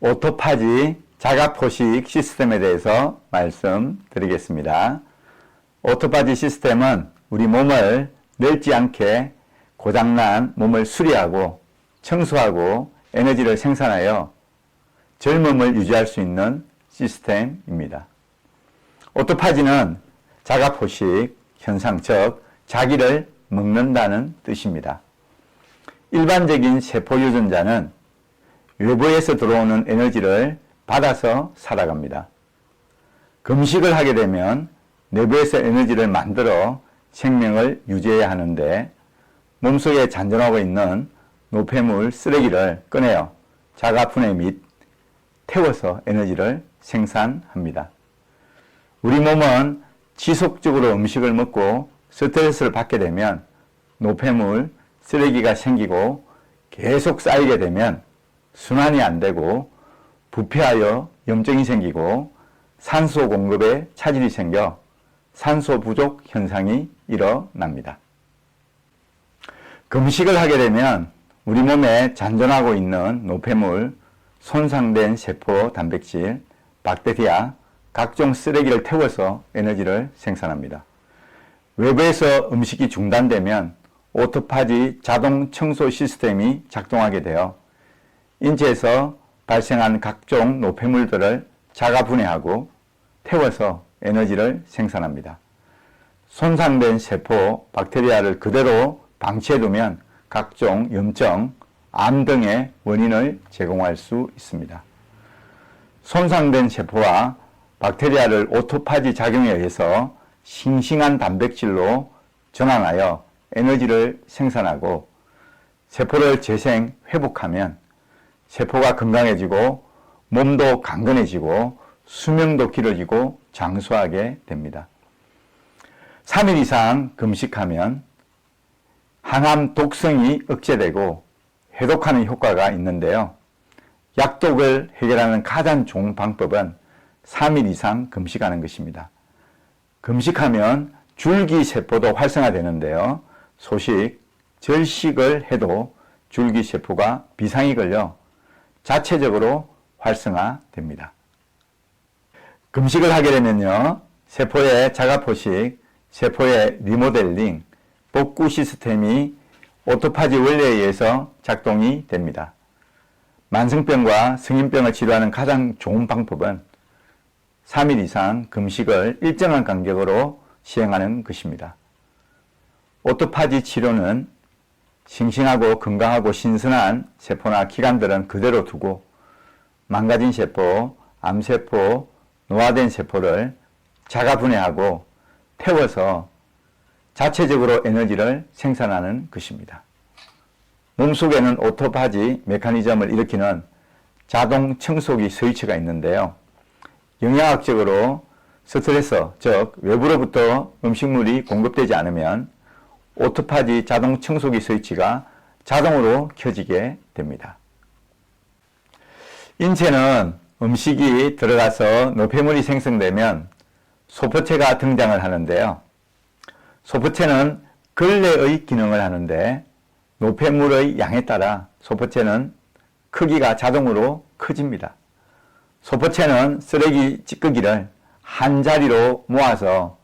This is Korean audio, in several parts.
오토파지 자가 포식 시스템에 대해서 말씀드리겠습니다. 오토파지 시스템은 우리 몸을 늙지 않게 고장난 몸을 수리하고 청소하고 에너지를 생산하여 젊음을 유지할 수 있는 시스템입니다. 오토파지는 자가 포식 현상, 즉 자기를 먹는다는 뜻입니다. 일반적인 세포 유전자는 외부에서 들어오는 에너지를 받아서 살아갑니다. 금식을 하게 되면 내부에서 에너지를 만들어 생명을 유지해야 하는데 몸속에 잔존하고 있는 노폐물 쓰레기를 꺼내어 자가 분해 및 태워서 에너지를 생산합니다. 우리 몸은 지속적으로 음식을 먹고 스트레스를 받게 되면 노폐물, 쓰레기가 생기고 계속 쌓이게 되면 순환이 안 되고 부패하여 염증이 생기고 산소 공급에 차질이 생겨 산소 부족 현상이 일어납니다. 금식을 하게 되면 우리 몸에 잔존하고 있는 노폐물, 손상된 세포 단백질, 박테리아, 각종 쓰레기를 태워서 에너지를 생산합니다. 외부에서 음식이 중단되면 오토파지 자동 청소 시스템이 작동하게 되어 인체에서 발생한 각종 노폐물들을 자가 분해하고 태워서 에너지를 생산합니다. 손상된 세포, 박테리아를 그대로 방치해두면 각종 염증, 암 등의 원인을 제공할 수 있습니다. 손상된 세포와 박테리아를 오토파지 작용에 의해서 싱싱한 단백질로 전환하여 에너지를 생산하고 세포를 재생, 회복하면 세포가 건강해지고 몸도 강건해지고 수명도 길어지고 장수하게 됩니다. 3일 이상 금식하면 항암 독성이 억제되고 해독하는 효과가 있는데요. 약독을 해결하는 가장 좋은 방법은 3일 이상 금식하는 것입니다. 금식하면 줄기세포도 활성화되는데요. 소식, 절식을 해도 줄기세포가 비상이 걸려 자체적으로 활성화됩니다. 금식을 하게 되면요. 세포의 자가 포식, 세포의 리모델링, 복구 시스템이 오토파지 원리에 의해서 작동이 됩니다. 만성병과 성인병을 치료하는 가장 좋은 방법은 3일 이상 금식을 일정한 간격으로 시행하는 것입니다. 오토파지 치료는 싱싱하고 건강하고 신선한 세포나 기관들은 그대로 두고 망가진 세포, 암세포, 노화된 세포를 자가분해하고 태워서 자체적으로 에너지를 생산하는 것입니다. 몸속에는 오토파지 메커니즘을 일으키는 자동 청소기 스위치가 있는데요. 영양학적으로 스트레스, 즉 외부로부터 음식물이 공급되지 않으면 오토파지 자동 청소기 스위치가 자동으로 켜지게 됩니다. 인체는 음식이 들어가서 노폐물이 생성되면 소포체가 등장을 하는데요. 소포체는 근래의 기능을 하는데 노폐물의 양에 따라 소포체는 크기가 자동으로 커집니다. 소포체는 쓰레기 찌꺼기를 한 자리로 모아서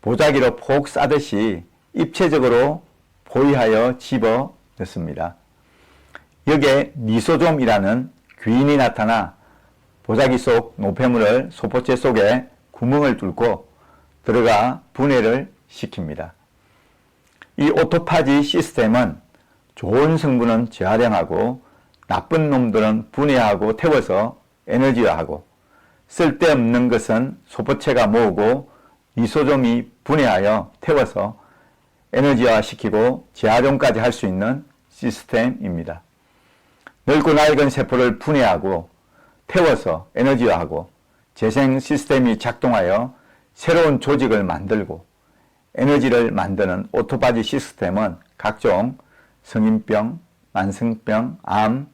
보자기로 폭 싸듯이 입체적으로 포위하여 집어 넣습니다. 여기에 니소좀이라는 귀인이 나타나 보자기 속 노폐물을 소포체 속에 구멍을 뚫고 들어가 분해를 시킵니다. 이 오토파지 시스템은 좋은 성분은 재활용하고 나쁜 놈들은 분해하고 태워서 에너지화하고 쓸데없는 것은 소포체가 모으고 이소점이 분해하여 태워서 에너지화 시키고 재활용까지 할 수 있는 시스템입니다. 넓고 낡은 세포를 분해하고 태워서 에너지화하고 재생 시스템이 작동하여 새로운 조직을 만들고 에너지를 만드는 오토바지 시스템은 각종 성인병, 만성병, 암,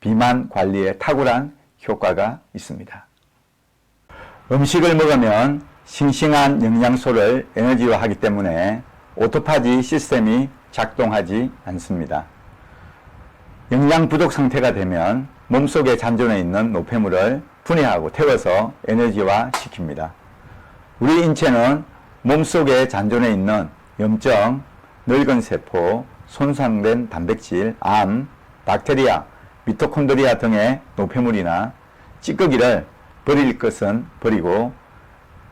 비만 관리에 탁월한 효과가 있습니다. 음식을 먹으면 싱싱한 영양소를 에너지화하기 때문에 오토파지 시스템이 작동하지 않습니다. 영양 부족 상태가 되면 몸속에 잔존해 있는 노폐물을 분해하고 태워서 에너지화 시킵니다. 우리 인체는 몸속에 잔존해 있는 염증, 늙은 세포, 손상된 단백질, 암, 박테리아, 미토콘드리아 등의 노폐물이나 찌꺼기를 버릴 것은 버리고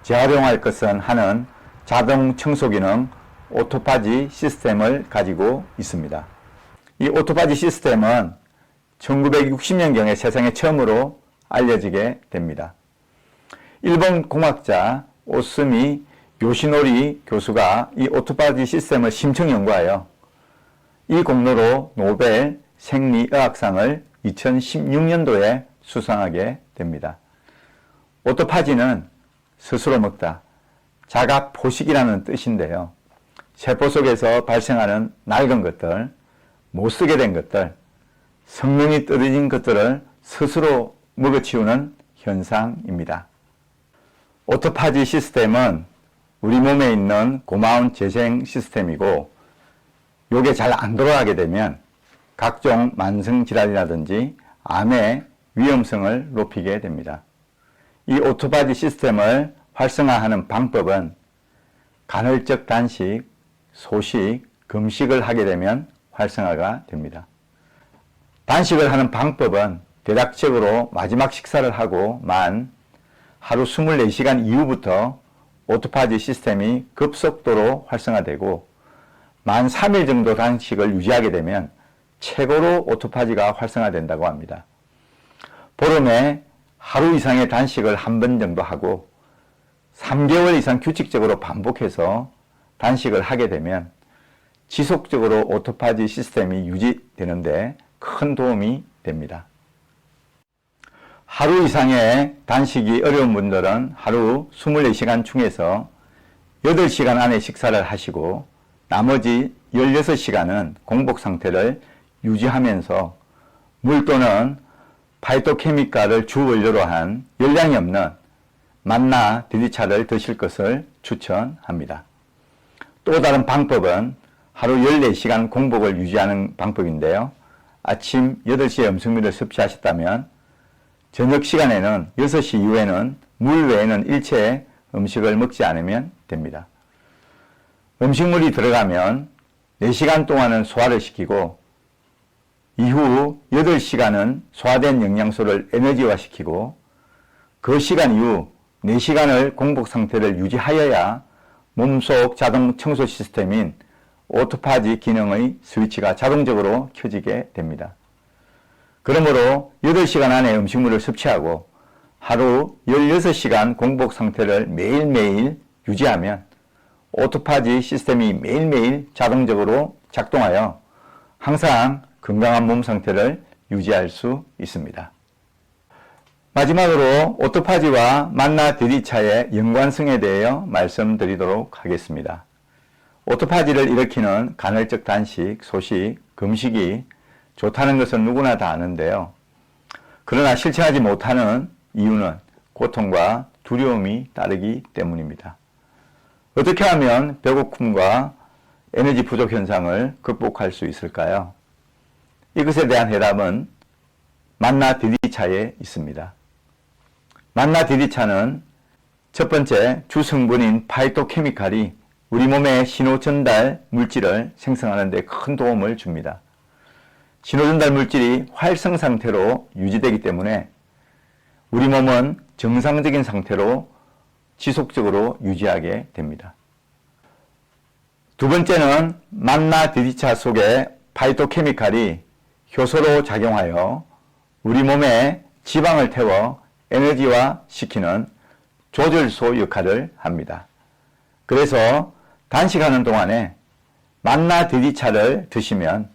재활용할 것은 하는 자동 청소 기능 오토파지 시스템을 가지고 있습니다. 이 오토파지 시스템은 1960년경에 세상에 처음으로 알려지게 됩니다. 일본 공학자 오스미 요시노리 교수가 이 오토파지 시스템을 심층 연구하여 이 공로로 노벨 생리의학상을 2016년도에 수상하게 됩니다. 오토파지는 스스로 먹다, 자가 포식이라는 뜻인데요. 세포 속에서 발생하는 낡은 것들, 못 쓰게 된 것들, 성능이 떨어진 것들을 스스로 먹어치우는 현상입니다. 오토파지 시스템은 우리 몸에 있는 고마운 재생 시스템이고 요게 잘 안 돌아가게 되면 각종 만성 질환이라든지 암의 위험성을 높이게 됩니다. 이 오토바디 시스템을 활성화하는 방법은 간헐적 단식, 소식, 금식을 하게 되면 활성화가 됩니다. 단식을 하는 방법은 대략적으로 마지막 식사를 하고 만 하루 24시간 이후부터 오토파지 시스템이 급속도로 활성화되고 만 3일 정도 단식을 유지하게 되면 최고로 오토파지가 활성화된다고 합니다. 보름에 하루 이상의 단식을 한 번 정도 하고 3개월 이상 규칙적으로 반복해서 단식을 하게 되면 지속적으로 오토파지 시스템이 유지되는데 큰 도움이 됩니다. 하루 이상의 단식이 어려운 분들은 하루 24시간 중에서 8시간 안에 식사를 하시고 나머지 16시간은 공복 상태를 유지하면서 물 또는 파이토케미칼을 주 원료로 한 열량이 없는 만나 디디차를 드실 것을 추천합니다. 또 다른 방법은 하루 14시간 공복을 유지하는 방법인데요. 아침 8시에 음식물을 섭취하셨다면 저녁 시간에는 6시 이후에는 물 외에는 일체 음식을 먹지 않으면 됩니다. 음식물이 들어가면 4시간 동안은 소화를 시키고 이후 8시간은 소화된 영양소를 에너지화시키고 그 시간 이후 4시간을 공복 상태를 유지하여야 몸속 자동 청소 시스템인 오토파지 기능의 스위치가 자동적으로 켜지게 됩니다. 그러므로 8시간 안에 음식물을 섭취하고 하루 16시간 공복 상태를 매일매일 유지하면 오토파지 시스템이 매일매일 자동적으로 작동하여 항상 건강한 몸 상태를 유지할 수 있습니다. 마지막으로 오토파지와 만나 드리차의 연관성에 대하여 말씀드리도록 하겠습니다. 오토파지를 일으키는 간헐적 단식, 소식, 금식이 좋다는 것은 누구나 다 아는데요. 그러나 실천하지 못하는 이유는 고통과 두려움이 따르기 때문입니다. 어떻게 하면 배고픔과 에너지 부족 현상을 극복할 수 있을까요? 이것에 대한 해답은 만나 디디차에 있습니다. 만나 디디차는 첫 번째 주성분인 파이토케미칼이 우리 몸의 신호 전달 물질을 생성하는 데 큰 도움을 줍니다. 신호 전달 물질이 활성 상태로 유지되기 때문에 우리 몸은 정상적인 상태로 지속적으로 유지하게 됩니다. 두 번째는 만나 디디차 속의 파이토케미칼이 효소로 작용하여 우리 몸에 지방을 태워 에너지화 시키는 조절소 역할을 합니다. 그래서 단식하는 동안에 만나 디디차를 드시면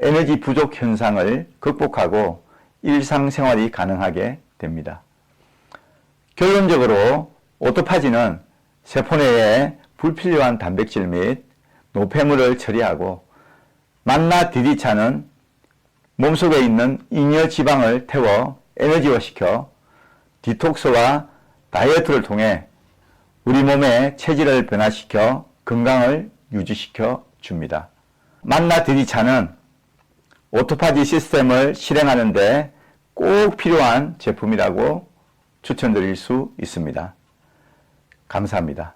에너지 부족 현상을 극복하고 일상생활이 가능하게 됩니다. 결론적으로 오토파지는 세포 내에 불필요한 단백질 및 노폐물을 처리하고 만나 디디차는 몸속에 있는 잉여 지방을 태워 에너지화시켜 디톡스와 다이어트를 통해 우리 몸의 체질을 변화시켜 건강을 유지시켜 줍니다. 만나 디디차는 오토파지 시스템을 실행하는데 꼭 필요한 제품이라고 추천드릴 수 있습니다. 감사합니다.